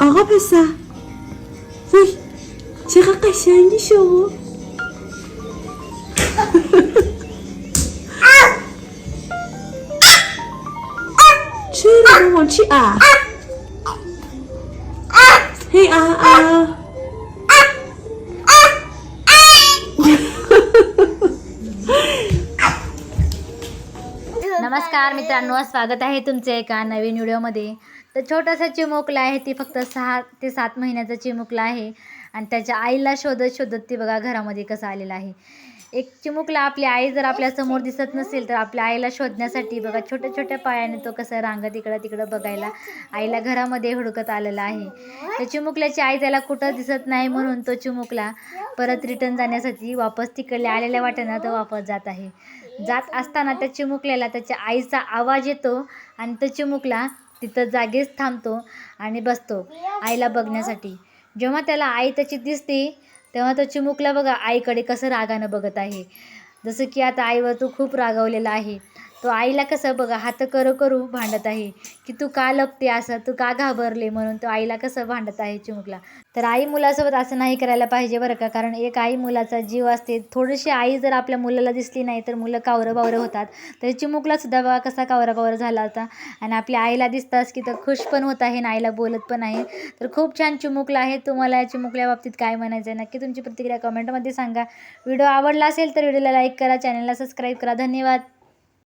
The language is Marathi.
آقا پسر. وای چقدر قشنگی شما چرا مامان؟ چی؟ اه नमस्कार मित्रांनो स्वागत आहे तुमचे एका नवीन व्हिडिओमध्ये. तर छोटासा चिमुकला आहे ती फक्त सहा ते सात महिन्याचा चिमुकला आहे. आणि त्याच्या आईला शोधत शोधत ती बघा घरामध्ये कसं आलेला आहे. एक चिमुकला आपली आई जर आपल्यासमोर दिसत नसेल तर आपल्या आईला शोधण्यासाठी बघा छोट्या छोट्या पायाने तो कसं रांगत इकडं तिकडं बघायला आईला घरामध्ये हुडकत आलेला आहे. तर चिमुकल्याची आई त्याला कुठं दिसत नाही म्हणून तो चिमुकला परत रिटर्न जाण्यासाठी वापस तिकडल्या आलेल्या वाटेनं तो वापस जात आहे. जात असताना त्या चिमुकल्याला त्याच्या आईचा आवाज येतो आणि तो चिमुकला तिथं जागेच थांबतो आणि बसतो आईला बघण्यासाठी. जेव्हा त्याला आई त्याची दिसते तेव्हा तो चिमुकला बघा आईकडे कसं रागानं बघत आहे. जसं की आता आईवर तो खूप रागावलेला आहे. तो आईला कसं बघा हात करू करू भांडत आहे. की तू का लपते असं? तू का घाबरले म्हणून तो आईला कसं भांडत आहे चिमुकला? तर आई मुलासोबत असं नाही करायला पाहिजे बरं का? कारण एक आई मुलाचा जीव असते. थोडीशी आई जर आपल्या मुलाला दिसली नाही तर मुलं कावरं बावरं होतात. तर चिमुकला सुद्धा बघा कसा कावरा कावरा झाला होता. आणि आपल्या आईला दिसताच की तर खुश पण होत आहे आणि आईला बोलत पण आहे. तर खूप छान चिमुकला आहे. तुम्हाला या चिमुकल्या बाबतीत काय म्हणायचं आहे नक्की तुमची प्रतिक्रिया कमेंटमध्ये सांगा. व्हिडिओ आवडला असेल तर व्हिडिओला लाईक करा चॅनलला सबस्क्राईब करा. धन्यवाद.